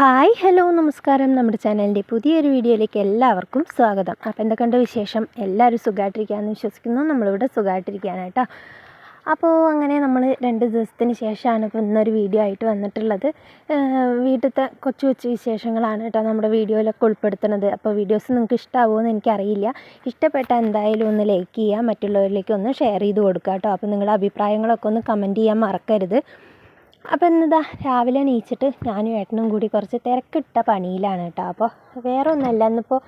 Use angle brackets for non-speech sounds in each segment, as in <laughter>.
Hi hello നമസ്കാരം. നമ്മുടെ ചാനലിന്റെ പുതിയൊരു വീഡിയോയിലേക്ക് എല്ലാവർക്കും സ്വാഗതം. അപ്പോൾ എന്തൊക്കെയുണ്ട് വിശേഷം? എല്ലാവരും സുഖമായിട്ടിരിക്കുകയെന്ന് വിശ്വസിക്കുന്നു. നമ്മളിവിടെ സുഖമായിട്ടിരിക്കുകയാണ് അപ്പോൾ അങ്ങനെ നമ്മൾ രണ്ട് ദിവസത്തിന് ശേഷമാണ് ഇപ്പോൾ ഇന്നൊരു വീഡിയോ ആയിട്ട് വന്നിട്ടുള്ളത്. വീട്ടിലത്തെ കൊച്ചു കൊച്ചു വിശേഷങ്ങളാണ് കേട്ടോ നമ്മുടെ വീഡിയോയിലൊക്കെ ഉൾപ്പെടുത്തുന്നത്. അപ്പോൾ വീഡിയോസ് നിങ്ങൾക്ക് ഇഷ്ടമാവുമോ എന്ന് എനിക്കറിയില്ല. ഇഷ്ടപ്പെട്ടാൽ എന്തായാലും ഒന്ന് ലൈക്ക് ചെയ്യുക മറ്റുള്ളവരിലേക്ക് ഒന്ന് ഷെയർ ചെയ്ത് കൊടുക്കുക കേട്ടോ. അപ്പോൾ നിങ്ങളുടെ അഭിപ്രായങ്ങളൊക്കെ ഒന്ന് കമന്റ് ചെയ്യാൻ മറക്കരുത്. അപ്പോൾ ഇന്നിതാ രാവിലെ എണീച്ചിട്ട് ഞാനും ഏട്ടനും കൂടി കുറച്ച് തിരക്കിട്ട പണിയിലാണ് കേട്ടോ. അപ്പോൾ വേറെ ഒന്നുമല്ല ഇന്നിപ്പോൾ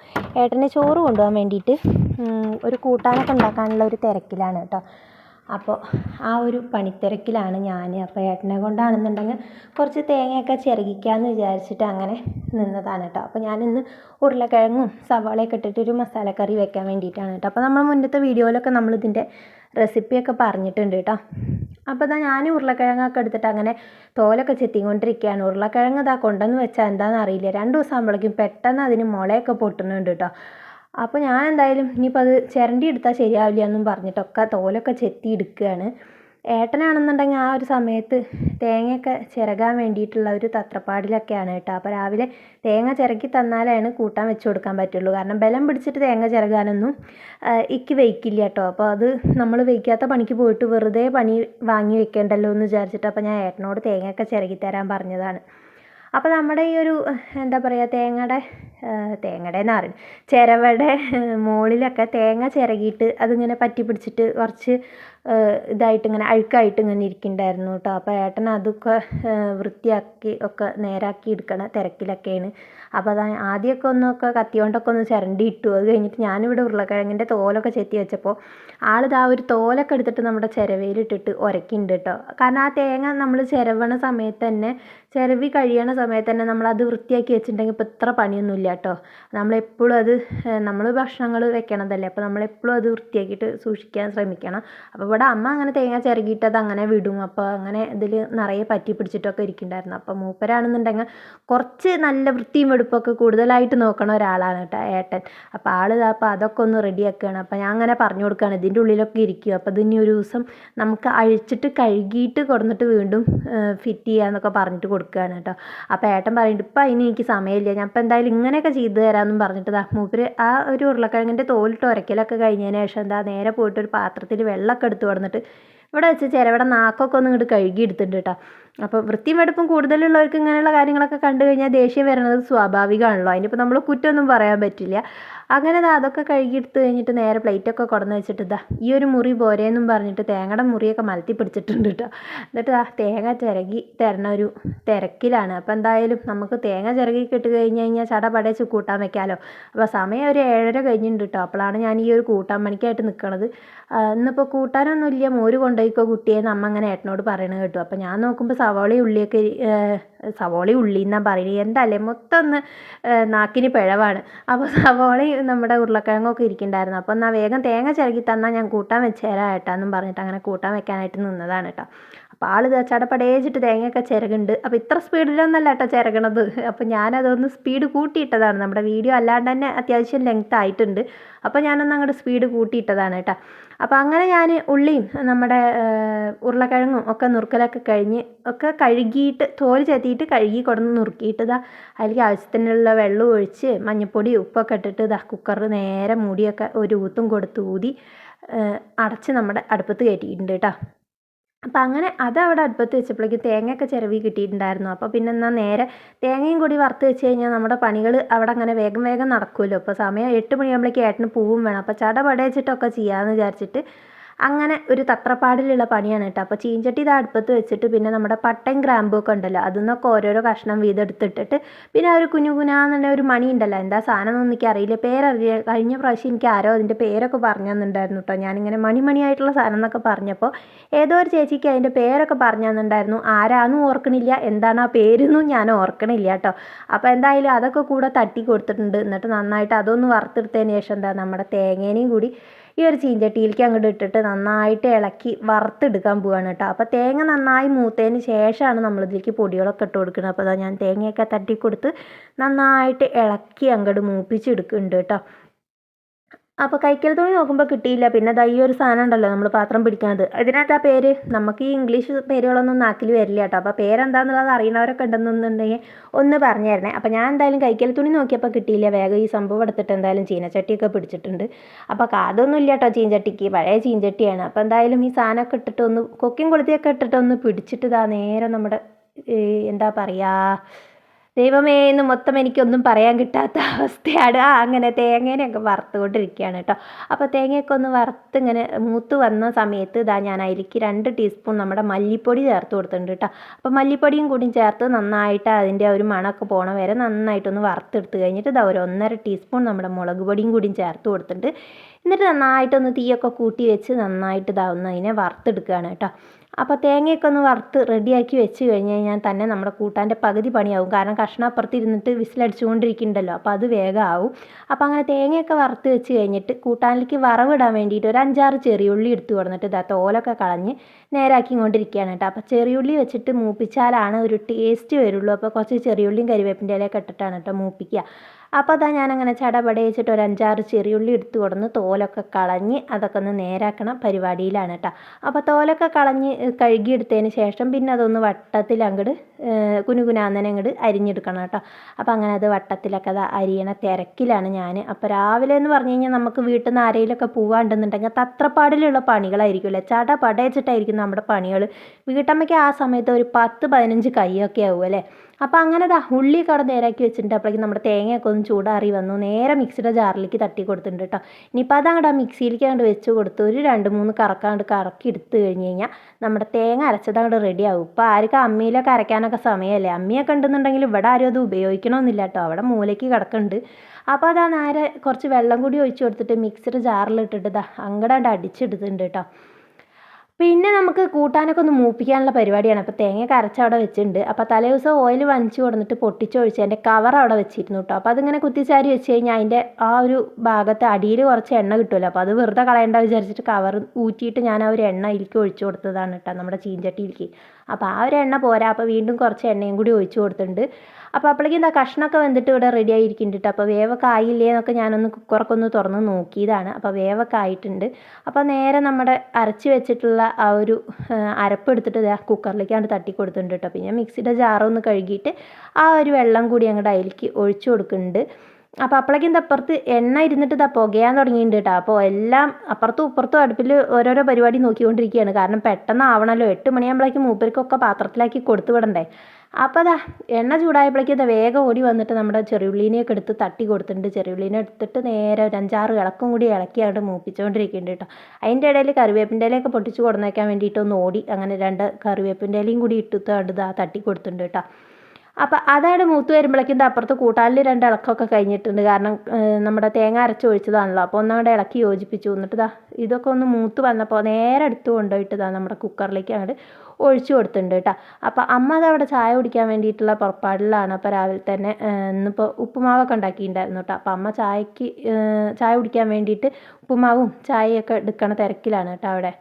ഏട്ടനെ ചോറ് കൊണ്ടുപോകാൻ വേണ്ടിയിട്ട് ഒരു കൂട്ടാനൊക്കെ ഉണ്ടാക്കാനുള്ള ഒരു തിരക്കിലാണ് കേട്ടോ. അപ്പോൾ ആ ഒരു പണിത്തിരക്കിലാണ് ഞാൻ അപ്പോൾ ഏട്ടനെ കൊണ്ടാണെന്നുണ്ടെങ്കിൽ കുറച്ച് തേങ്ങയൊക്കെ ചിരകിക്കാമെന്ന് വിചാരിച്ചിട്ട് അങ്ങനെ നിന്നതാണ് കേട്ടോ. അപ്പോൾ ഞാനിന്ന് ഉരുളക്കിഴങ്ങും സവാളയൊക്കെ ഇട്ടിട്ടൊരു മസാലക്കറി വെക്കാൻ വേണ്ടിയിട്ടാണ് കേട്ടോ. അപ്പോൾ നമ്മൾ മുന്നത്തെ വീഡിയോയിലൊക്കെ നമ്മൾ നമ്മളിതിന്റെ റെസിപ്പിയൊക്കെ പറഞ്ഞിട്ടുണ്ട് കേട്ടോ. അപ്പോൾ ഇതാ ഞാൻ ഉരുളക്കിഴങ്ങൊക്കെ എടുത്തിട്ട് അങ്ങനെ തോലൊക്കെ ചെത്തിക്കൊണ്ടിരിക്കുകയാണ്. ഉരുളക്കിഴങ്ങ് ഇതാ കൊണ്ടുവന്ന് വെച്ചാൽ എന്താണെന്ന് അറിയില്ല. രണ്ട് ദിവസം ആകുമ്പോഴേക്കും പെട്ടെന്ന് അതിന് മുളയൊക്കെ പൊട്ടുന്നുണ്ട് കേട്ടോ. അപ്പോൾ ഞാൻ എന്തായാലും ഇനിയിപ്പോൾ അത് ചിരണ്ടി എടുത്താൽ ശരിയാവില്ല എന്നും പറഞ്ഞിട്ടൊക്കെ തോലൊക്കെ ചെത്തി എടുക്കുകയാണ്. ഏട്ടനാണെന്നുണ്ടെങ്കിൽ ആ ഒരു സമയത്ത് തേങ്ങയൊക്കെ ചിരകാൻ വേണ്ടിയിട്ടുള്ള ഒരു തത്രപ്പാടിലൊക്കെയാണ് കേട്ടോ. അപ്പോൾ രാവിലെ തേങ്ങ ചിരക്കി തന്നാലാണ് കൂട്ടാൻ വെച്ച് കൊടുക്കാൻ പറ്റുള്ളൂ. കാരണം ബലം പിടിച്ചിട്ട് തേങ്ങ ചിരകാനൊന്നും ഇക്ക് വെയ്ക്കില്ല കേട്ടോ. അപ്പോൾ അത് നമ്മൾ വെയ്ക്കാത്ത പണിക്ക് പോയിട്ട് വെറുതെ പണി വാങ്ങി വെക്കേണ്ടല്ലോ എന്ന് വിചാരിച്ചിട്ട് അപ്പോൾ ഞാൻ ഏട്ടനോട് തേങ്ങയൊക്കെ ചിരകി തരാൻ പറഞ്ഞതാണ്. അപ്പോൾ നമ്മുടെ ഈ ഒരു എന്താ പറയുക തേങ്ങയുടെ തേങ്ങയുടെ എന്ന് പറയും ചിരവയുടെ മുകളിലൊക്കെ തേങ്ങ ചിരകിയിട്ട് അതിങ്ങനെ പറ്റി പിടിച്ചിട്ട് കുറച്ച് ഇതായിട്ട് ഇങ്ങനെ അഴുക്കായിട്ട് ഇങ്ങനെ ഇരിക്കുന്നുണ്ടായിരുന്നു കേട്ടോ അപ്പോൾ ഏട്ടൻ അതൊക്കെ വൃത്തിയാക്കി ഒക്കെ നേരാക്കി എടുക്കണ തിരക്കിലൊക്കെയാണ്. അപ്പോൾ അതാ ആദ്യമൊക്കെ ഒന്നൊക്കെ കത്തി കൊണ്ടൊക്കെ ഒന്ന് ചിരണ്ടി ഇട്ടു. അത് കഴിഞ്ഞിട്ട് ഞാനിവിടെ ഉരുളക്കിഴങ്ങിന്റെ തോലൊക്കെ ചെത്തി വെച്ചപ്പോൾ ആളിതാ ഒരു തോലൊക്കെ എടുത്തിട്ട് നമ്മുടെ ചിരവയിലിട്ടിട്ട് ഉരക്കുന്നുണ്ട് കേട്ടോ കാരണം ആ തേങ്ങ നമ്മൾ ചിരവണ സമയത്ത് തന്നെ ചിരവി കഴിയണ സമയത്ത് തന്നെ നമ്മളത് വൃത്തിയാക്കി വെച്ചിട്ടുണ്ടെങ്കിൽ ഇപ്പോൾ ഇത്ര പണിയൊന്നുമില്ല കേട്ടോ നമ്മളെപ്പോഴും അത് നമ്മൾ ഭക്ഷണങ്ങൾ വെക്കണതല്ലേ. അപ്പോൾ നമ്മളെപ്പോഴും അത് വൃത്തിയാക്കിയിട്ട് സൂക്ഷിക്കാൻ ശ്രമിക്കണം. അപ്പോൾ ഇവിടെ അമ്മ അങ്ങനെ തേങ്ങ ചിരകിയിട്ട് അത് അങ്ങനെ വിടും. അപ്പോൾ അങ്ങനെ ഇതിൽ നിറയെ പറ്റി പിടിച്ചിട്ടൊക്കെ ഇരിക്കുന്നുണ്ടായിരുന്നു. അപ്പോൾ മൂപ്പരാണെന്നുണ്ടെങ്കിൽ കുറച്ച് നല്ല വൃത്തിയും വെടുപ്പൊക്കെ കൂടുതലായിട്ട് നോക്കണ ഒരാളാണ് കേട്ടോ ഏട്ടൻ. അപ്പോൾ ആൾ അപ്പോൾ അതൊക്കെ ഒന്ന് റെഡിയാക്കുകയാണ്. അപ്പോൾ ഞാൻ അങ്ങനെ പറഞ്ഞു കൊടുക്കുകയാണ്. ഇതിന്റെ ഉള്ളിലൊക്കെ ഇരിക്കും. അപ്പോൾ ഇതിനി ഒരു ദിവസം നമുക്ക് അഴിച്ചിട്ട് കഴുകിയിട്ട് കൊടുന്നിട്ട് വീണ്ടും ഫിറ്റ് ചെയ്യാന്നൊക്കെ പറഞ്ഞിട്ട് കൊടുക്കുകയാണ് കേട്ടോ. അപ്പോൾ ഏട്ടൻ പറയുന്നുണ്ട് ഇപ്പം അതിന് എനിക്ക് സമയമില്ല. ഞാൻ ഇപ്പോൾ എന്തായാലും ഇങ്ങനെയൊക്കെ ചെയ്തു തരാമെന്നും പറഞ്ഞിട്ട് മൂപ്പര് ആ ഒരു ഉരുളക്കിഴങ്ങിന്റെ തോലിട്ട് ഉരക്കലൊക്കെ കഴിഞ്ഞതിന് ശേഷം എന്താ നേരെ പോയിട്ട് ഒരു പാത്രത്തിൽ വെള്ളമൊക്കെ എടുത്ത് കൊടുത്തിട്ട് ഇവിടെ വെച്ച് ചിരവിടെ നാക്കൊക്കെ ഒന്ന് ഇങ്ങോട്ട് കഴുകി എടുത്തിട്ടുണ്ട് കേട്ടോ. അപ്പോൾ വൃത്തിയും വെടുപ്പും കൂടുതലുള്ളവർക്ക് ഇങ്ങനെയുള്ള കാര്യങ്ങളൊക്കെ കണ്ടു കഴിഞ്ഞാൽ ദേഷ്യം വരുന്നത് സ്വാഭാവികമാണല്ലോ. അതിനിപ്പോൾ നമ്മൾ കുറ്റമൊന്നും പറയാൻ പറ്റില്ല. അങ്ങനെ അതൊക്കെ കഴുകിയെടുത്ത് കഴിഞ്ഞിട്ട് നേരെ പ്ലേറ്റൊക്കെ കൊടന്ന് വെച്ചിട്ട് ഇതാ ഈ ഒരു മുറി പോരേന്നും പറഞ്ഞിട്ട് തേങ്ങയുടെ മുറിയൊക്കെ മലത്തി പിടിച്ചിട്ടുണ്ട് കേട്ടോ എന്നിട്ട് ആ തേങ്ങ ചിരകി തരണ ഒരു തിരക്കിലാണ്. അപ്പോൾ എന്തായാലും നമുക്ക് തേങ്ങ ചിരകി കിട്ടി കഴിഞ്ഞ് കഴിഞ്ഞാൽ ചടപടച്ച് കൂട്ടാൻ വെക്കാമല്ലോ അപ്പോൾ സമയം ഒരു ഏഴര കഴിഞ്ഞിട്ടുണ്ട് കേട്ടോ അപ്പോഴാണ് ഞാൻ ഈ ഒരു കൂട്ടാൻ പണിക്കായിട്ട് നിൽക്കണത് ഇന്നിപ്പോൾ കൂട്ടാനൊന്നുമില്ല. മോര് കൊണ്ടുപോയിക്കോ കുട്ടിയെന്ന് അമ്മ അങ്ങനെ ഏട്ടനോട് പറയണത് കേട്ടു. അപ്പോൾ ഞാൻ നോക്കുമ്പോൾ സവാളയും ഉള്ളിയൊക്കെ സവോളി ഉള്ളി എന്നാണ് പറയുന്നത് എന്തല്ലേ? മൊത്തം ഒന്ന് നാക്കിന് പിഴവാണ്. അപ്പോൾ സവോളി നമ്മുടെ ഉരുളക്കിഴങ്ങൊക്കെ ഇരിക്കുന്നുണ്ടായിരുന്നു. അപ്പോൾ എന്നാൽ വേഗം തേങ്ങ ചിരകി തന്നാൽ ഞാൻ കൂട്ടാൻ വെച്ചേരാ ഏട്ടാന്നും പറഞ്ഞിട്ട് അങ്ങനെ കൂട്ടാൻ വെക്കാനായിട്ട് നിന്നതാണ് കേട്ടോ. അപ്പോൾ ആൾ ചടപ്പടേച്ചിട്ട് തേങ്ങയൊക്കെ ചിരകുണ്ട് അപ്പോൾ ഇത്ര സ്പീഡിലൊന്നല്ല കേട്ടോ ചിരകണത്. അപ്പോൾ ഞാനതൊന്ന് സ്പീഡ് കൂട്ടിയിട്ടതാണ്. നമ്മുടെ വീഡിയോ അല്ലാണ്ട് തന്നെ അത്യാവശ്യം ലെങ്ത് ആയിട്ടുണ്ട്. അപ്പോൾ ഞാനൊന്ന് അങ്ങോട്ട് സ്പീഡ് കൂട്ടിയിട്ടതാണ് കേട്ടോ. അപ്പോൾ അങ്ങനെ ഞാൻ ഉള്ളിയും നമ്മുടെ ഉരുളക്കിഴങ്ങും ഒക്കെ നുറുക്കലൊക്കെ കഴിഞ്ഞ് ഒക്കെ കഴുകിയിട്ട് തോൽ ചെത്തിയിട്ട് കഴുകി കൊടുന്ന് നുറുക്കിയിട്ട് ഇതാ അതിലേക്ക് ആവശ്യത്തിനുള്ള വെള്ളം ഒഴിച്ച് മഞ്ഞൾപ്പൊടി ഉപ്പൊക്കെ ഇട്ടിട്ട് ഇതാ കുക്കറിൽ നേരെ മൂടിയൊക്കെ ഒരു ഊത്തും കൊടുത്ത് ഊതി അടച്ച് നമ്മുടെ അടുപ്പത്ത് കയറ്റിയിട്ടുണ്ട് കേട്ടോ. അപ്പം അങ്ങനെ അത് അവിടെ അടുപ്പത്ത് വെച്ചപ്പോഴേക്കും തേങ്ങയൊക്കെ ചിരവി കിട്ടിയിട്ടുണ്ടായിരുന്നു. അപ്പോൾ പിന്നെ എന്നാൽ നേരെ തേങ്ങയും കൂടി വറുത്ത് വെച്ച് കഴിഞ്ഞാൽ നമ്മുടെ പണികൾ അവിടെ അങ്ങനെ വേഗം വേഗം നടക്കുമല്ലോ അപ്പോൾ സമയം എട്ട് മണിയാകുമ്പോഴേക്കും ഏട്ടന് പൂവും വേണം. അപ്പോൾ ചടപടയച്ചിട്ടൊക്കെ ചെയ്യാമെന്ന് വിചാരിച്ചിട്ട് അങ്ങനെ ഒരു തത്രപ്പാടിലുള്ള പണിയാണ് കേട്ടോ. അപ്പോൾ ചീഞ്ചട്ടി ഇത് അടുപ്പത്ത് വെച്ചിട്ട് പിന്നെ നമ്മുടെ പട്ടയും ഗ്രാമ്പും ഒക്കെ ഉണ്ടല്ലോ അതിൽ നിന്നൊക്കെ ഓരോരോ കഷ്ണം വീതം എടുത്തിട്ടിട്ട് പിന്നെ ഒരു കുഞ്ഞു കുനാന്നുള്ള ഒരു മണി ഉണ്ടല്ലോ എന്താ സാധനം ഒന്നും എനിക്ക് അറിയില്ല. പേരറിയ കഴിഞ്ഞ പ്രാവശ്യം എനിക്ക് ആരോ അതിന്റെ പേരൊക്കെ പറഞ്ഞു കേട്ടോ. ഞാനിങ്ങനെ മണിമണിയായിട്ടുള്ള സാധനം എന്നൊക്കെ പറഞ്ഞപ്പോൾ ഏതോ ഒരു ചേച്ചിക്ക് അതിന്റെ പേരൊക്കെ പറഞ്ഞു ആരാന്നും ഓർക്കണില്ല എന്താണ് ആ പേരെന്നും ഞാൻ ഓർക്കണില്ല കേട്ടോ. അപ്പോൾ എന്തായാലും അതൊക്കെ കൂടെ തട്ടി കൊടുത്തിട്ടുണ്ട്. എന്നിട്ട് നന്നായിട്ട് അതൊന്ന് വറുത്തെടുത്തതിന് ശേഷം എന്താ നമ്മുടെ തേങ്ങേനെയും കൂടി ഈ ഒരു ചീഞ്ചട്ടിയിലേക്ക് അങ്ങോട്ട് ഇട്ടിട്ട് നന്നായിട്ട് ഇളക്കി വറുത്തെടുക്കാൻ പോവാണ് കേട്ടോ. അപ്പോൾ തേങ്ങ നന്നായി മൂത്തതിന് ശേഷമാണ് നമ്മളിതിലേക്ക് പൊടികളൊക്കെ ഇട്ട് കൊടുക്കുന്നത്. അപ്പോൾ ഞാൻ തേങ്ങയൊക്കെ തട്ടി കൊടുത്ത് നന്നായിട്ട് ഇളക്കി അങ്ങോട്ട് മൂപ്പിച്ചെടുക്കുന്നുണ്ട് കേട്ടോ. അപ്പോൾ കൈക്കൽ തുണി നോക്കുമ്പോൾ കിട്ടിയില്ല. പിന്നെ ദാ ഒരു സാധനം ഉണ്ടല്ലോ നമ്മൾ പാത്രം പിടിക്കുന്നത് അതിനകത്ത് ആ പേര്? നമുക്ക് ഈ ഇംഗ്ലീഷ് പേരുകളൊന്നും നാക്കിൽ വരില്ല കേട്ടോ. അപ്പോൾ പേരെന്താണെന്നുള്ളത് അറിയുന്നവരൊക്കെ ഉണ്ടെന്നുണ്ടെങ്കിൽ ഒന്ന് പറഞ്ഞു തരണേ. അപ്പോൾ ഞാൻ എന്തായാലും കൈക്കൽ തുണി നോക്കിയപ്പോൾ കിട്ടിയില്ല. വേഗം ഈ സംഭവം എടുത്തിട്ട് എന്തായാലും ചീനച്ചട്ടിയൊക്കെ പിടിച്ചിട്ടുണ്ട്. അപ്പോൾ കാതൊന്നും ഇല്ല കേട്ടോ ചീഞ്ചട്ടിക്ക് പഴയ ചീഞ്ചട്ടിയാണ് അപ്പോൾ എന്തായാലും ഈ സാധനമൊക്കെ ഇട്ടിട്ട് ഒന്ന് കൊക്കിയും കൊളുത്തിയൊക്കെ ഇട്ടിട്ട് ഒന്ന് പിടിച്ചിട്ട് ഇതാ നേരെ നമ്മുടെ എന്താ പറയുക ദൈവമേ എന്ന് മൊത്തം എനിക്കൊന്നും പറയാൻ കിട്ടാത്ത <laughs> അവസ്ഥയാണ്. ആ അങ്ങനെ തേങ്ങേനെയൊക്കെ വറുത്തുകൊണ്ടിരിക്കുകയാണ് കേട്ടോ. അപ്പോൾ തേങ്ങയൊക്കെ ഒന്ന് വറുത്ത് ഇങ്ങനെ മൂത്ത് വന്ന സമയത്ത് ഇതാ ഞാൻ അതിലേക്ക് രണ്ട് ടീസ്പൂൺ നമ്മുടെ മല്ലിപ്പൊടി ചേർത്ത് കൊടുത്തിട്ടുണ്ട് കേട്ടോ. അപ്പോൾ മല്ലിപ്പൊടിയും കൂടി ചേർത്ത് നന്നായിട്ട് അതിന്റെ ഒരു മണമൊക്കെ പോണ വരെ നന്നായിട്ടൊന്ന് വറുത്തെടുത്ത് കഴിഞ്ഞിട്ട് ഇതാ ഒരു ഒന്നര ടീസ്പൂൺ നമ്മുടെ മുളക് പൊടിയും കൂടി ചേർത്ത് കൊടുത്തിട്ടുണ്ട്. എന്നിട്ട് നന്നായിട്ടൊന്ന് തീയൊക്കെ കൂട്ടി വെച്ച് നന്നായിട്ട് ഇതാവുന്ന അതിനെ വറുത്തെടുക്കുകയാണ് കേട്ടോ. അപ്പോൾ തേങ്ങയൊക്കെ ഒന്ന് വറുത്ത് റെഡിയാക്കി വെച്ച് കഴിഞ്ഞ് കഴിഞ്ഞാൽ തന്നെ നമ്മുടെ കൂട്ടാന്റെ പകുതി പണിയാവും. കാരണം കഷ്ണം അപ്പുറത്ത് ഇരുന്നിട്ട് വിസിലടിച്ചുകൊണ്ടിരിക്കുന്നുണ്ടല്ലോ അപ്പോൾ അത് വേഗം ആവും അപ്പോൾ അങ്ങനെ തേങ്ങയൊക്കെ വറുത്ത് വെച്ച് കഴിഞ്ഞിട്ട് കൂട്ടാനിലേക്ക് വറവിടാൻ വേണ്ടിയിട്ട് ഒരു അഞ്ചാറ് ചെറിയുള്ളി എടുത്ത് കൊടുത്തിട്ട് ഇതാ തോലൊക്കെ കളഞ്ഞ് നേരാക്കി കൊണ്ടിരിക്കുകയാണ് കേട്ടോ. അപ്പോൾ ചെറിയുള്ളി വെച്ചിട്ട് മൂപ്പിച്ചാലാണ് ഒരു ടേസ്റ്റ് വരുള്ളൂ. അപ്പോൾ കുറച്ച് ചെറിയുള്ളിയും കരിവേപ്പിന്റെ ഇലയൊക്കെ ഇട്ടിട്ടാണ് കേട്ടോ മൂപ്പിക്കുക. അപ്പോൾ അതാ ഞാനങ്ങനെ ചടപടയിച്ചിട്ട് ഒരു അഞ്ചാറ് ചെറിയുള്ളി എടുത്തു കൊടുന്ന് തോലൊക്കെ കളഞ്ഞ് അതൊക്കെ ഒന്ന് നേരാക്കണ പരിപാടിയിലാണ് കേട്ടോ. അപ്പോൾ തോലൊക്കെ കളഞ്ഞ് കഴുകിയെടുത്തതിന് ശേഷം പിന്നെ അതൊന്ന് വട്ടത്തിൽ അങ്ങോട്ട് കുനുകുനാന്നനെ അങ്ങോട്ട് അരിഞ്ഞെടുക്കണം കേട്ടോ. അപ്പോൾ അങ്ങനെ അത് വട്ടത്തിലൊക്കെ അത് അരിയണ തിരക്കിലാണ് ഞാൻ. അപ്പോൾ രാവിലെ എന്ന് പറഞ്ഞു കഴിഞ്ഞാൽ നമുക്ക് വീട്ടിൽ നിന്ന് ആരെയിലൊക്കെ പോവാണ്ടെന്നുണ്ടെങ്കിൽ തത്രപ്പാടിലുള്ള പണികളായിരിക്കുമല്ലേ? ചട പടയച്ചിട്ടായിരിക്കും നമ്മുടെ പണികൾ. വീട്ടമ്മയ്ക്ക് ആ സമയത്ത് ഒരു പത്ത് പതിനഞ്ച് കൈയൊക്കെ ആവും അല്ലേ അപ്പോൾ അങ്ങനെ ദാ ഉള്ളി കട നേരാക്കി വെച്ചിട്ടുണ്ട്. നമ്മുടെ തേങ്ങയൊക്കെ ഒന്ന് ചൂടാറി വന്നു. നേരെ മിക്സിയുടെ ജാറിലേക്ക് തട്ടി കൊടുത്തിട്ടുണ്ട് കേട്ടോ ഇനിയിപ്പോൾ അതങ്ങോട്ട് ആ മിക്സിയിലേക്ക് അങ്ങോട്ട് വെച്ച് കൊടുത്ത് ഒരു രണ്ട് മൂന്ന് കറക്കാണ്ട് കറക്കി എടുത്തു കഴിഞ്ഞ് കഴിഞ്ഞാൽ നമ്മുടെ തേങ്ങ അരച്ചത് അങ്ങോട്ട് റെഡി ആവും. ഇപ്പോൾ ആർക്കും അമ്മിയിലൊക്കെ അരയ്ക്കാനൊക്കെ സമയമല്ലേ? അമ്മിയൊക്കെ ഉണ്ടെന്നുണ്ടെങ്കിൽ ഇവിടെ ആരും അത് ഉപയോഗിക്കണമെന്നില്ല കേട്ടോ അവിടെ മൂലയ്ക്ക് കിടക്കുന്നുണ്ട്. അപ്പോൾ അതാ നേരെ കുറച്ച് വെള്ളം കൂടി ഒഴിച്ച് കൊടുത്തിട്ട് മിക്സിയുടെ ജാറിലിട്ടിട്ട് ദാ അങ്ങടാണ്ട് അടിച്ചെടുത്തിട്ടുണ്ട് കേട്ടോ പിന്നെ നമുക്ക് കൂട്ടാനൊക്കെ ഒന്ന് മൂപ്പിക്കാനുള്ള പരിപാടിയാണ്. അപ്പോൾ തേങ്ങ അരച്ച് അവിടെ വെച്ചിട്ടുണ്ട്. അപ്പോൾ തലേ ദിവസം ഓയിൽ വഞ്ചി കൊടുത്തിട്ട് പൊട്ടിച്ചൊഴിച്ച് അതിന്റെ കവർ അവിടെ വെച്ചിരുന്നു കേട്ടോ അപ്പോൾ അതിങ്ങനെ കുത്തിച്ചാരി വെച്ച് കഴിഞ്ഞാൽ അതിന്റെ ആ ഒരു ഭാഗത്ത് അടിയിൽ കുറച്ച് എണ്ണ കിട്ടുമല്ലോ. അപ്പോൾ അത് വെറുതെ കളയേണ്ട വിചാരിച്ചിട്ട് കവർ ഊറ്റിയിട്ട് ഞാൻ ആ ഒരു എണ്ണ ഇതിലേക്ക് ഒഴിച്ചു കൊടുത്തതാണ് കേട്ടോ നമ്മുടെ ചീഞ്ചട്ടിയിലേക്ക്. അപ്പോൾ ആ ഒരു എണ്ണ പോരാ. അപ്പോൾ വീണ്ടും കുറച്ച് എണ്ണയും കൂടി ഒഴിച്ചു കൊടുത്തിട്ടുണ്ട്. അപ്പോൾ അപ്പോഴേക്കും എന്താ കഷ്ണമൊക്കെ വെന്തിട്ട് ഇവിടെ റെഡി ആയിരിക്കുന്നുണ്ട് അപ്പോൾ വേവൊക്കെ ആയില്ലേ എന്നൊക്കെ ഞാനൊന്ന് കുക്കറൊക്കെ ഒന്ന് തുറന്ന് നോക്കിയതാണ് അപ്പോൾ വേവൊക്കെ ആയിട്ടുണ്ട്. അപ്പോൾ നേരെ നമ്മുടെ അരച്ച് വെച്ചിട്ടുള്ള ആ ഒരു അരപ്പ് എടുത്തിട്ട് ഇതാ കുക്കറിലേക്കാണ് തട്ടി കൊടുത്തിട്ടുണ്ട് കേട്ടോ പിന്നെ മിക്സിയുടെ ജാറൊന്ന് കഴുകിയിട്ട് ആ ഒരു വെള്ളം കൂടി അങ്ങോട്ട് അതിലേക്ക് ഒഴിച്ചു കൊടുക്കുന്നുണ്ട് അപ്പോൾ അപ്പോഴേക്കും അപ്പുറത്ത് എണ്ണ ഇരുന്നിട്ട് ഇതാ പുകയാൻ തുടങ്ങിയിട്ടുണ്ട് കേട്ടോ അപ്പോൾ എല്ലാം അപ്പുറത്തും ഇപ്പുറത്തും അടുപ്പിൽ ഓരോരോ പരിപാടി നോക്കിക്കൊണ്ടിരിക്കുകയാണ് കാരണം പെട്ടെന്ന് ആവണമല്ലോ എട്ട് മണിയാകുമ്പോഴേക്കും മൂപ്പർക്കൊക്കെ പാത്രത്തിലാക്കി കൊടുത്തു വിടണ്ടേ. അപ്പോൾ അതാ എണ്ണ ചൂടായപ്പോഴേക്കും ഇതാ വേഗം ഓടി വന്നിട്ട് നമ്മുടെ ചെറിയുള്ളീനെയൊക്കെ എടുത്ത് തട്ടി കൊടുത്തിട്ടുണ്ട്. ചെറിയുള്ളീനെ എടുത്തിട്ട് നേരെ ഒരു അഞ്ചാറ് ഇളക്കും കൂടി ഇളക്കി അങ്ങോട്ട് മൂപ്പിച്ചുകൊണ്ടിരിക്കുന്നുണ്ട് കേട്ടോ അതിന്റെ ഇടയിൽ കറിവേപ്പിന്റെ ഇലയൊക്കെ പൊട്ടിച്ച് കൊടുന്നേക്കാൻ വേണ്ടിയിട്ട് ഒന്ന് ഓടി അങ്ങനെ രണ്ട് കറിവേപ്പിന്റെ ഇലയും കൂടി ഇട്ടിട്ട് കണ്ട് ഇതാ തട്ടി കൊടുത്തിട്ടുണ്ട് കേട്ടോ അപ്പോൾ അതവിടെ മൂത്ത് വരുമ്പോഴേക്കും ഇത് അപ്പുറത്ത് കൂട്ടാലിൽ രണ്ട് ഇളക്കമൊക്കെ കഴിഞ്ഞിട്ടുണ്ട്. കാരണം നമ്മുടെ തേങ്ങ അരച്ച് ഒഴിച്ചതാണല്ലോ. അപ്പോൾ ഒന്നവിടെ ഇളക്കി യോജിപ്പിച്ചു. എന്നിട്ട് ഇതാ ഇതൊക്കെ ഒന്ന് മൂത്ത് വന്നപ്പോൾ നേരെ എടുത്ത് കൊണ്ടുപോയിട്ടതാ നമ്മുടെ കുക്കറിലേക്ക് അങ്ങോട്ട് ഒഴിച്ചു കൊടുത്തിട്ടുണ്ട് കേട്ടോ. അപ്പോൾ അമ്മ അതവിടെ ചായ കുടിക്കാൻ വേണ്ടിയിട്ടുള്ള പുറപ്പാടിലാണ്. അപ്പോൾ രാവിലെ തന്നെ ഇന്നിപ്പോൾ ഉപ്പുമാവൊക്കെ ഉണ്ടാക്കിയിട്ടുണ്ടായിരുന്നു കേട്ടോ. അപ്പോൾ അമ്മ ചായക്ക് ചായ കുടിക്കാൻ വേണ്ടിയിട്ട് ഉപ്പുമാവും ചായയൊക്കെ എടുക്കണ തിരക്കിലാണ് കേട്ടോ അവിടെ.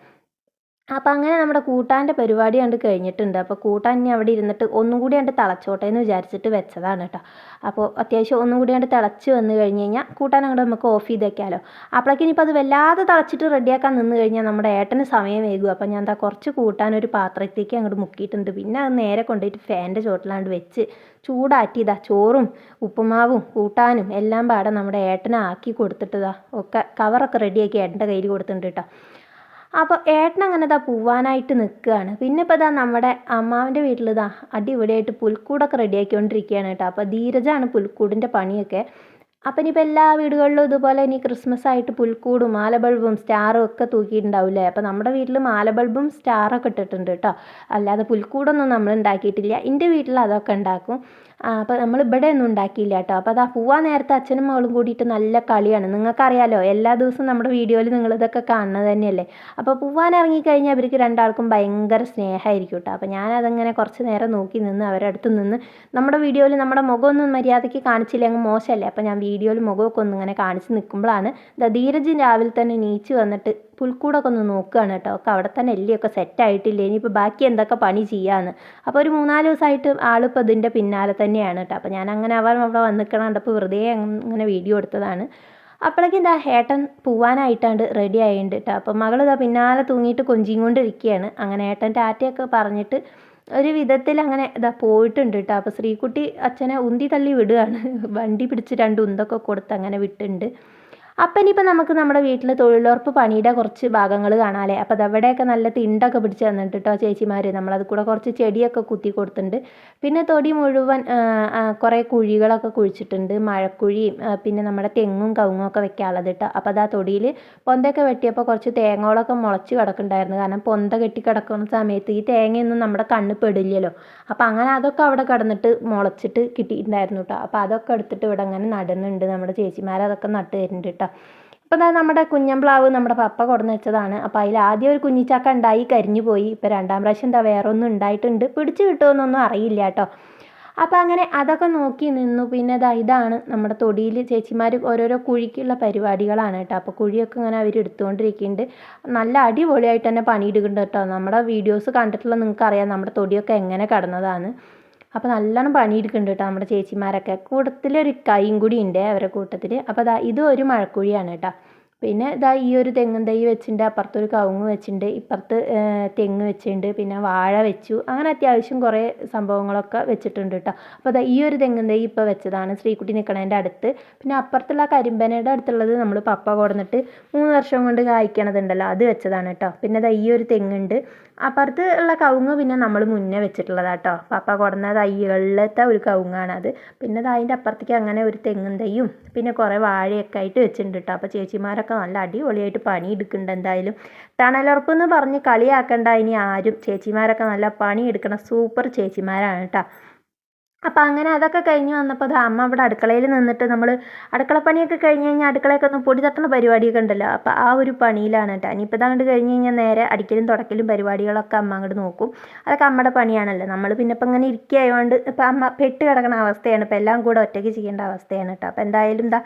അപ്പോൾ അങ്ങനെ നമ്മുടെ കൂട്ടാന്റെ പരിപാടി കണ്ട് കഴിഞ്ഞിട്ടുണ്ട്. അപ്പോൾ കൂട്ടാൻ ഇനി അവിടെ ഇരുന്നിട്ട് ഒന്നും കൂടി കണ്ട് തിളച്ചോട്ടെ എന്ന് വിചാരിച്ചിട്ട് വെച്ചതാണ് കേട്ടോ അപ്പോൾ അത്യാവശ്യം ഒന്നും കൂടി കണ്ട് തിളച്ച് വന്നു കഴിഞ്ഞ് കഴിഞ്ഞാൽ കൂട്ടാൻ അങ്ങോട്ട് നമുക്ക് ഓഫ് ചെയ്ത് വെക്കാമല്ലോ അപ്പോഴേക്കും ഇനിയിപ്പോൾ അത് വല്ലാതെ തിളച്ചിട്ട് റെഡിയാക്കാൻ നിന്ന് കഴിഞ്ഞാൽ നമ്മുടെ ഏട്ടന് സമയം വൈകും. അപ്പോൾ ഞാൻ എന്താ കുറച്ച് കൂട്ടാൻ ഒരു പാത്രത്തേക്ക് അങ്ങോട്ട് മുക്കിയിട്ടുണ്ട്. പിന്നെ അത് നേരെ കൊണ്ടുപോയിട്ട് ഫാന്റെ ചോട്ടിലാണ്ട് വെച്ച് ചൂടാറ്റി ഇതാ ചോറും ഉപ്പുമാവും കൂട്ടാനും എല്ലാം പാടെ നമ്മുടെ ഏട്ടനാക്കി കൊടുത്തിട്ടതാ ഒക്കെ കവറൊക്കെ റെഡിയാക്കി ഏട്ടന്റെ കയ്യിൽ കൊടുത്തിട്ടുണ്ട് കേട്ടോ അപ്പോൾ ഏട്ടൻ അങ്ങനെ ഇതാ പോവാനായിട്ട് നിൽക്കുകയാണ്. പിന്നെ ഇപ്പോൾ ഇതാ നമ്മുടെ അമ്മാവന്റെ വീട്ടിൽ ഇതാ അടിപൊളിയായിട്ട് പുൽക്കൂടൊക്കെ റെഡിയാക്കിക്കൊണ്ടിരിക്കുകയാണ് കേട്ടോ. അപ്പോൾ ധീരജാണ് പുൽക്കൂടിന്റെ പണിയൊക്കെ. അപ്പം ഇനിയിപ്പോൾ എല്ലാ വീടുകളിലും ഇതുപോലെ ഇനി ക്രിസ്മസ് ആയിട്ട് പുൽക്കൂടും മാലബൾബും സ്റ്റാറും ഒക്കെ തൂക്കിയിട്ടുണ്ടാവില്ലേ? അപ്പം നമ്മുടെ വീട്ടിൽ മാലബൾബും സ്റ്റാറൊക്കെ ഇട്ടിട്ടുണ്ട് കേട്ടോ അല്ലാതെ പുൽക്കൂടൊന്നും നമ്മൾ ഉണ്ടാക്കിയിട്ടില്ല എന്റെ വീട്ടിൽ അതൊക്കെ ഉണ്ടാക്കും അപ്പോൾ നമ്മൾ ഇവിടെ ഒന്നും ഉണ്ടാക്കിയില്ല കേട്ടോ അപ്പോൾ അതാ പോവാൻ നേരത്തെ അച്ഛനും മകളും കൂടിയിട്ട് നല്ല കളിയാണ്. നിങ്ങൾക്കറിയാലോ എല്ലാ ദിവസവും നമ്മുടെ വീഡിയോയിൽ നിങ്ങൾ ഇതൊക്കെ കാണുന്നത് തന്നെയല്ലേ? അപ്പോൾ പോവാൻ ഇറങ്ങിക്കഴിഞ്ഞാൽ അവർക്ക് രണ്ടാൾക്കും ഭയങ്കര സ്നേഹമായിരിക്കും കേട്ടോ അപ്പോൾ ഞാനതങ്ങനെ കുറച്ച് നേരം നോക്കി നിന്ന് അവരുടെ അടുത്ത് നിന്ന് നമ്മുടെ വീഡിയോയിൽ നമ്മുടെ മുഖമൊന്നും മര്യാദയ്ക്ക് കാണിച്ചില്ല. അങ്ങ് മോശമല്ലേ? അപ്പോൾ ഞാൻ വീഡിയോയിൽ മുഖമൊക്കെ ഒന്ന് ഇങ്ങനെ കാണിച്ച് നിൽക്കുമ്പോഴാണ് ധീരജ് രാവിലെ തന്നെ നീച്ച് വന്നിട്ട് പുൽക്കൂടൊക്കെ ഒന്ന് നോക്കുകയാണ് കേട്ടോ. ഒക്കെ അവിടെ തന്നെ എല്ലിയൊക്കെ സെറ്റായിട്ടില്ല ഇനിയിപ്പോൾ ബാക്കി എന്തൊക്കെ പണി ചെയ്യാമെന്ന് അപ്പോൾ ഒരു മൂന്നാൽ ദിവസമായിട്ട് ആളിപ്പോൾ ഇതിന്റെ പിന്നാലെ തന്നെയാണ് കേട്ടോ. അപ്പോൾ ഞാൻ അങ്ങനെ അവൻ അവിടെ വന്നിക്കണം കണ്ടപ്പോൾ വെറുതെ ഇങ്ങനെ വീഡിയോ എടുത്തതാണ്. അപ്പോഴേക്കും ഇതാ ഏട്ടൻ പോവാനായിട്ടാണ്ട് റെഡി ആയിട്ടുണ്ട് കേട്ടോ. അപ്പം മകൾ പിന്നാലെ തൂങ്ങിയിട്ട് കൊഞ്ചിയും കൊണ്ടിരിക്കുകയാണ്. അങ്ങനെ ഏട്ടൻ ടാറ്റയൊക്കെ പറഞ്ഞിട്ട് ഒരു വിധത്തിൽ അങ്ങനെ ഇതാ പോയിട്ടുണ്ട് കേട്ടോ അപ്പോൾ ശ്രീകുട്ടി അച്ഛനെ ഉന്തി തള്ളി വിടുകയാണ് <laughs> വണ്ടി പിടിച്ച് രണ്ട് ഉന്തൊക്കെ കൊടുത്ത് അങ്ങനെ വിട്ടുണ്ട്. അപ്പം ഇനിയിപ്പോൾ നമുക്ക് നമ്മുടെ വീട്ടിൽ തൊഴിലുറപ്പ് പണിയുടെ കുറച്ച് ഭാഗങ്ങൾ കാണാമല്ലേ അപ്പോൾ അതവിടെയൊക്കെ നല്ല തിണ്ടൊക്കെ പിടിച്ച് തന്നിട്ട് കേട്ടോ ചേച്ചിമാർ നമ്മളത് കൂടെ കുറച്ച് ചെടിയൊക്കെ കുത്തി കൊടുത്തിട്ടുണ്ട്. പിന്നെ തൊടി മുഴുവൻ കുറേ കുഴികളൊക്കെ കുഴിച്ചിട്ടുണ്ട്. മഴക്കുഴിയും പിന്നെ നമ്മുടെ തെങ്ങും കവുങ്ങും ഒക്കെ വെക്കാനുള്ളത് കേട്ടോ. അപ്പോൾ അത് തൊടിയിൽ പൊന്തൊക്കെ വെട്ടിയപ്പോൾ കുറച്ച് തേങ്ങകളൊക്കെ മുളച്ച് കിടക്കുന്നുണ്ടായിരുന്നു. കാരണം പൊന്ത കെട്ടി കിടക്കുന്ന സമയത്ത് ഈ തേങ്ങയൊന്നും നമ്മുടെ കണ്ണ് പെടില്ലല്ലോ. അപ്പോൾ അങ്ങനെ അതൊക്കെ അവിടെ കിടന്നിട്ട് മുളച്ചിട്ട് കിട്ടിയിട്ടുണ്ടായിരുന്നു കേട്ടോ. അപ്പോൾ അതൊക്കെ എടുത്തിട്ട് ഇവിടെ അങ്ങനെ നടുന്നുണ്ട്. നമ്മുടെ ചേച്ചിമാർ അതൊക്കെ നട്ട് തരുന്നുണ്ട് കേട്ടോ. ഇപ്പോൾ ദാ നമ്മുടെ കുഞ്ഞമ്പ്ലാവ് നമ്മുടെ പപ്പ കൊടുന്ന് വെച്ചതാണ്. അപ്പോൾ അതിൽ ആദ്യം ഒരു കുഞ്ഞിച്ചാക്ക ഉണ്ടായി കരിഞ്ഞു പോയി. ഇപ്പോൾ രണ്ടാം പ്രാവശ്യം എന്താ വേറെ ഒന്നും ഉണ്ടായിട്ടുണ്ട്. പിടിച്ചു കിട്ടുമെന്നൊന്നും അറിയില്ല കേട്ടോ. അപ്പോൾ അങ്ങനെ അതൊക്കെ നോക്കി നിന്നു. പിന്നെ ദാ ഇതാണ് നമ്മുടെ തൊടിയിൽ ചേച്ചിമാർ ഓരോരോ കുഴിക്കുള്ള പരിപാടികളാണ് കേട്ടോ. അപ്പോൾ കുഴിയൊക്കെ ഇങ്ങനെ അവർ എടുത്തുകൊണ്ടിരിക്കുന്നുണ്ട്. നല്ല അടിപൊളിയായിട്ട് തന്നെ പണിയെടുക്കുന്നുണ്ട് കേട്ടോ. നമ്മുടെ വീഡിയോസ് കണ്ടിട്ടുള്ള നിങ്ങൾക്കറിയാം. നമ്മുടെ തൊടിയൊക്കെ എങ്ങനെ കടന്നതാണ്. അപ്പോൾ നല്ലോണം പണിയെടുക്കുന്നുണ്ട് കേട്ടോ നമ്മുടെ ചേച്ചിമാരൊക്കെ. കൂട്ടത്തിലൊരു കൈയും കൂടി ഉണ്ട് അവരുടെ കൂട്ടത്തിൽ അപ്പോൾ അതാ ഇത് ഒരു മഴക്കുഴിയാണ് കേട്ടോ പിന്നെ ഇതാ ഈ ഒരു തെങ്ങും തൈ വെച്ചിട്ടുണ്ട് അപ്പുറത്തൊരു കവുങ്ങ് വെച്ചിട്ടുണ്ട് ഇപ്പുറത്ത് തെങ്ങ് വെച്ചിട്ടുണ്ട് പിന്നെ വാഴ വെച്ചു. അങ്ങനെ അത്യാവശ്യം കുറേ സംഭവങ്ങളൊക്കെ വെച്ചിട്ടുണ്ട് കേട്ടോ അപ്പോൾ അതാ ഈ ഒരു തെങ്ങും തൈ ഇപ്പോൾ വെച്ചതാണ് ശ്രീകുട്ടി നിൽക്കണതിന്റെ അടുത്ത്. പിന്നെ അപ്പുറത്തുള്ള കരിമ്പനയുടെ അടുത്തുള്ളത് നമ്മൾ പപ്പ കൊടുന്നിട്ട് മൂന്ന് വർഷം കൊണ്ട് കായ്ക്കണതുണ്ടല്ലോ അത് വെച്ചതാണ് കേട്ടോ പിന്നെ അതാ ഈ ഒരു തെങ്ങുണ്ട്. അപ്പുറത്ത് ഉള്ള കവുങ്ങ് പിന്നെ നമ്മൾ മുന്നേ വെച്ചിട്ടുള്ളതാണ് കേട്ടോ പപ്പ കൊടുന്ന തൈകളിലത്തെ ഒരു അത്. പിന്നെ അതിന്റെ അപ്പുറത്തേക്ക് അങ്ങനെ ഒരു തെങ്ങും തൈയും പിന്നെ കുറേ വാഴയൊക്കെ ആയിട്ട് വെച്ചിട്ടുണ്ട് കേട്ടോ അപ്പോൾ ചേച്ചിമാരൊക്കെ നല്ല അടിപൊളിയായിട്ട് പണി പണിയെടുക്കുന്നുണ്ട് എന്തായാലും. തണലുറപ്പ് എന്ന് പറഞ്ഞ് കളിയാക്കണ്ട ഇനി ആരും. ചേച്ചിമാരൊക്കെ നല്ല പണിയെടുക്കണ സൂപ്പർ ചേച്ചിമാരാണ് കേട്ടോ അപ്പോൾ അങ്ങനെ അതൊക്കെ കഴിഞ്ഞ് വന്നപ്പോൾ അത് അമ്മ അവിടെ അടുക്കളയിൽ നിന്നിട്ട് നമ്മൾ അടുക്കളപ്പണിയൊക്കെ കഴിഞ്ഞ് കഴിഞ്ഞാൽ അടുക്കളയൊക്കെ ഒന്ന് പൊടി തട്ടുന്ന പരിപാടിയൊക്കെ ഉണ്ടല്ലോ. അപ്പോൾ ആ ഒരു പണിയിലാണ് കേട്ടോ. ഇനിയിപ്പോൾ അങ്ങോട്ട് കഴിഞ്ഞ് കഴിഞ്ഞാൽ നേരെ അടിക്കലും തുടക്കലും പരിപാടികളൊക്കെ അമ്മ അങ്ങോട്ട് നോക്കും. അതൊക്കെ അമ്മയുടെ പണിയാണല്ലോ. നമ്മൾ പിന്നെ ഇപ്പം ഇങ്ങനെ ഇരിക്കുകയായതുകൊണ്ട് ഇപ്പം അമ്മ പെട്ട് കിടക്കുന്ന അവസ്ഥയാണ്. ഇപ്പം എല്ലാം കൂടെ ഒറ്റയ്ക്ക് ചെയ്യേണ്ട അവസ്ഥയാണ് കേട്ടോ. അപ്പോൾ എന്തായാലും എന്താ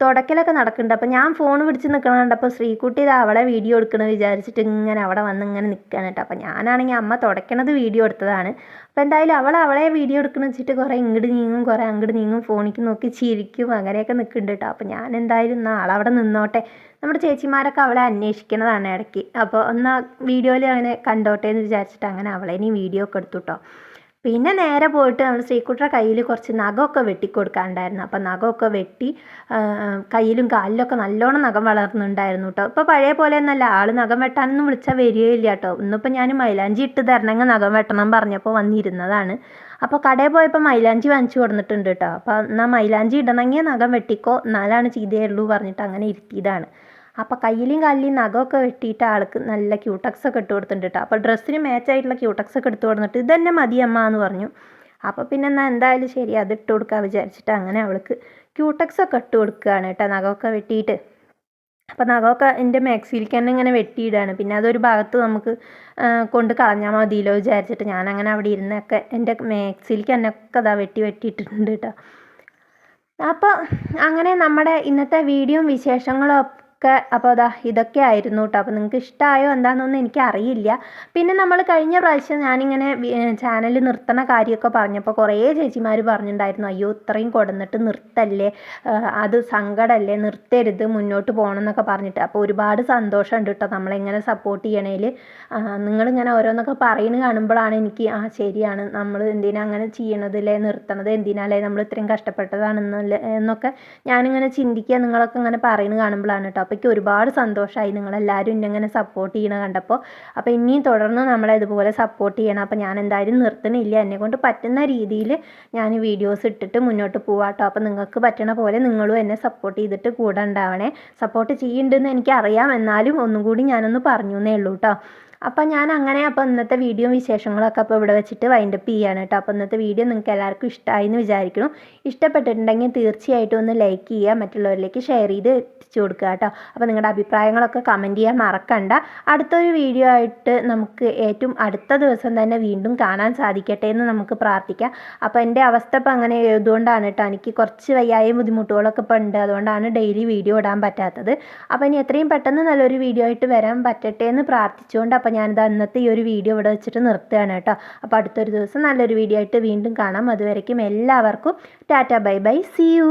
തുടക്കലൊക്കെ നടക്കുന്നുണ്ട്. അപ്പോൾ ഞാൻ ഫോൺ പിടിച്ച് നിൽക്കണ കണ്ടപ്പോൾ ശ്രീകുട്ടി ഇത് അവളെ വീഡിയോ എടുക്കണമെന്ന് വിചാരിച്ചിട്ട് ഇങ്ങനെ അവിടെ വന്ന് ഇങ്ങനെ നിൽക്കുകയാണ് കേട്ടോ അപ്പോൾ ഞാനാണെങ്കിൽ അമ്മ തുടക്കണത് വീഡിയോ എടുത്തതാണ്. അപ്പോൾ എന്തായാലും അവൾ അവളെ വീഡിയോ എടുക്കണമെന്ന് വെച്ചിട്ട് കുറേ ഇങ്ങോട്ട് നീങ്ങും കുറേ അങ്ങോട്ട് നീങ്ങും ഫോണിക്ക് നോക്കി ചിരിക്കും അങ്ങനെയൊക്കെ നിൽക്കുന്നുണ്ട് കേട്ടോ അപ്പോൾ ഞാൻ എന്തായാലും അവിടെ നിന്നോട്ടെ. നമ്മുടെ ചേച്ചിമാരൊക്കെ അവളെ അന്വേഷിക്കുന്നതാണ് ഇടയ്ക്ക്. അപ്പോൾ ഒന്ന് വീഡിയോയിൽ അങ്ങനെ കണ്ടോട്ടെ എന്ന് വിചാരിച്ചിട്ട് അങ്ങനെ അവളെ ഇനി വീഡിയോ ഒക്കെ എടുത്തു കേട്ടോ പിന്നെ നേരെ പോയിട്ട് നമ്മൾ ശ്രീകുട്ടിയുടെ കയ്യിൽ കുറച്ച് നഖമൊക്കെ വെട്ടിക്കൊടുക്കാനുണ്ടായിരുന്നു. അപ്പം നഖമൊക്കെ വെട്ടി കയ്യിലും കാലിലൊക്കെ നല്ലോണം നഖം വളർന്നുണ്ടായിരുന്നു കേട്ടോ. ഇപ്പോൾ പഴയ പോലെ ഒന്നല്ല ആൾ നഖം വെട്ടാനൊന്നും വിളിച്ചാൽ വരികയില്ല കേട്ടോ. ഇന്നിപ്പോൾ ഞാൻ മൈലാഞ്ചി ഇട്ട് തരണമെങ്കിൽ നഖം വെട്ടണം പറഞ്ഞപ്പോൾ വന്നിരുന്നതാണ്. അപ്പോൾ കടയിൽ പോയപ്പോൾ മൈലാഞ്ചി വാങ്ങിച്ചു കൊടുത്തിട്ടുണ്ട് കേട്ടോ. അപ്പോൾ എന്നാൽ മൈലാഞ്ചി ഇടണമെങ്കിൽ നഖം വെട്ടിക്കോ എന്നാലാണ് ചെയ്തേ ഉള്ളൂ പറഞ്ഞിട്ട് അങ്ങനെ ഇരുത്തിയതാണ്. അപ്പോൾ കയ്യിലും കാലിലും നഖമൊക്കെ വെട്ടിയിട്ട് ആൾക്ക് നല്ല ക്യൂട്ടക്സ് ഒക്കെ ഇട്ട് കൊടുത്തിട്ടുണ്ട് കേട്ടോ അപ്പോൾ ഡ്രസ്സിന് മാച്ചായിട്ടുള്ള ക്യൂട്ടക്സ് ഒക്കെ എടുത്ത് കൊടുത്തിട്ട് ഇത് തന്നെ മതി അമ്മ എന്ന് പറഞ്ഞു. അപ്പോൾ പിന്നെ എന്നാൽ എന്തായാലും ശരി അത് ഇട്ട് കൊടുക്കാൻ വിചാരിച്ചിട്ട് അങ്ങനെ അവൾക്ക് ക്യൂട്ടക്സ് ഒക്കെ ഇട്ട് കൊടുക്കുകയാണ് കേട്ടോ നഖമൊക്കെ വെട്ടിയിട്ട്. അപ്പോൾ നഖമൊക്കെ എന്റെ മാക്സിയിലേക്ക് തന്നെ ഇങ്ങനെ വെട്ടിയിടാണ്. പിന്നെ അതൊരു ഭാഗത്ത് നമുക്ക് കൊണ്ട് കളഞ്ഞാൽ മതിയല്ലോ വിചാരിച്ചിട്ട് ഞാൻ അങ്ങനെ അവിടെ ഇരുന്നൊക്കെ എന്റെ മാക്സിയിലേക്ക് തന്നെ ഒക്കെ അതാ വെട്ടി വെട്ടിയിട്ടിട്ടുണ്ട് കേട്ടോ അപ്പോൾ അങ്ങനെ നമ്മുടെ ഇന്നത്തെ വീഡിയോയും വിശേഷങ്ങളും ഒക്കെ അപ്പോൾ അതാ ഇതൊക്കെ ആയിരുന്നു കേട്ടോ അപ്പോൾ നിങ്ങൾക്ക് ഇഷ്ടമായോ എന്താണെന്നൊന്നും എനിക്ക് അറിയില്ല പിന്നെ നമ്മൾ കഴിഞ്ഞ പ്രാവശ്യം ഞാനിങ്ങനെ ചാനൽ നിർത്തണ കാര്യമൊക്കെ പറഞ്ഞപ്പോൾ കുറേ ചേച്ചിമാർ പറഞ്ഞിട്ടുണ്ടായിരുന്നു അയ്യോ ഇത്രയും കൊടുന്നിട്ട് നിർത്തല്ലേ? അത് സങ്കടമല്ലേ നിർത്തരുത് മുന്നോട്ട് പോകണം എന്നൊക്കെ പറഞ്ഞിട്ട്. അപ്പോൾ ഒരുപാട് സന്തോഷമുണ്ട് കേട്ടോ നമ്മളിങ്ങനെ സപ്പോർട്ട് ചെയ്യണേൽ. നിങ്ങളിങ്ങനെ ഓരോന്നൊക്കെ പറയുന്നത് കാണുമ്പോഴാണ് എനിക്ക് ആ ശരിയാണ്. നമ്മൾ എന്തിനാ അങ്ങനെ ചെയ്യണതല്ലേ നിർത്തണത് എന്തിനാലേ? നമ്മൾ ഇത്രയും കഷ്ടപ്പെട്ടതാണെന്നല്ലേ? എന്നൊക്കെ ഞാനിങ്ങനെ ചിന്തിക്കുക നിങ്ങളൊക്കെ ഇങ്ങനെ പറയുന്നത് കാണുമ്പോഴാണ് കേട്ടോ അപ്പോൾ എനിക്ക് ഒരുപാട് സന്തോഷമായി നിങ്ങളെല്ലാവരും എന്നെ ഇങ്ങനെ സപ്പോർട്ട് ചെയ്യണ കണ്ടപ്പോൾ അപ്പോൾ ഇനിയും തുടർന്ന് നമ്മളെ ഇതുപോലെ സപ്പോർട്ട് ചെയ്യണം. അപ്പോൾ ഞാൻ എന്തായാലും നിർത്തണില്ല. എന്നെ കൊണ്ട് പറ്റുന്ന രീതിയിൽ ഞാൻ വീഡിയോസ് ഇട്ടിട്ട് മുന്നോട്ട് പോവാട്ടോ അപ്പോൾ നിങ്ങൾക്ക് പറ്റണ പോലെ നിങ്ങളും എന്നെ സപ്പോർട്ട് ചെയ്തിട്ട് കൂടെ ഉണ്ടാവണേ. സപ്പോർട്ട് ചെയ്യുന്നുണ്ടെന്ന് എനിക്കറിയാം. എന്നാലും ഒന്നും കൂടി ഞാനൊന്ന് പറഞ്ഞു എന്നേ ഉള്ളൂ കേട്ടോ അപ്പം ഞാൻ അങ്ങനെ അപ്പോൾ ഇന്നത്തെ വീഡിയോ വിശേഷങ്ങളൊക്കെ അപ്പോൾ ഇവിടെ വെച്ചിട്ട് വൈൻഡപ്പ് ചെയ്യാണ് കേട്ടോ അപ്പോൾ ഇന്നത്തെ വീഡിയോ നിങ്ങൾക്ക് എല്ലാവർക്കും ഇഷ്ടമായി എന്ന് വിചാരിക്കുന്നു. ഇഷ്ടപ്പെട്ടിട്ടുണ്ടെങ്കിൽ തീർച്ചയായിട്ടും ഒന്ന് ലൈക്ക് ചെയ്യുക മറ്റുള്ളവരിലേക്ക് ഷെയർ ചെയ്ത് എത്തിച്ചു കൊടുക്കുക കേട്ടോ അപ്പോൾ നിങ്ങളുടെ അഭിപ്രായങ്ങളൊക്കെ കമന്റ് ചെയ്യാൻ മറക്കണ്ട. അടുത്തൊരു വീഡിയോ ആയിട്ട് നമുക്ക് ഏറ്റവും അടുത്ത ദിവസം തന്നെ വീണ്ടും കാണാൻ സാധിക്കട്ടെ എന്ന് നമുക്ക് പ്രാർത്ഥിക്കാം. അപ്പോൾ എന്റെ അവസ്ഥ ഇപ്പോൾ അങ്ങനെ എഴുതുകൊണ്ടാണ് കേട്ടോ എനിക്ക് കുറച്ച് വയ്യായ ബുദ്ധിമുട്ടുകളൊക്കെ ഇപ്പോൾ ഉണ്ട്. അതുകൊണ്ടാണ് ഡെയിലി വീഡിയോ ഇടാൻ പറ്റാത്തത്. അപ്പോൾ ഇനി എത്രയും പെട്ടെന്ന് നല്ലൊരു വീഡിയോ ആയിട്ട് വരാൻ പറ്റട്ടെ എന്ന് പ്രാർത്ഥിച്ചുകൊണ്ട് അപ്പോൾ ഞാനിത് അന്നത്തെ ഈ ഒരു വീഡിയോ ഇവിടെ വെച്ചിട്ട് നിർത്തുകയാണ് കേട്ടോ. അപ്പോൾ അടുത്തൊരു ദിവസം നല്ലൊരു വീഡിയോ ആയിട്ട് വീണ്ടും കാണാം. അതുവരയ്ക്കും എല്ലാവർക്കും tata bye bye. See you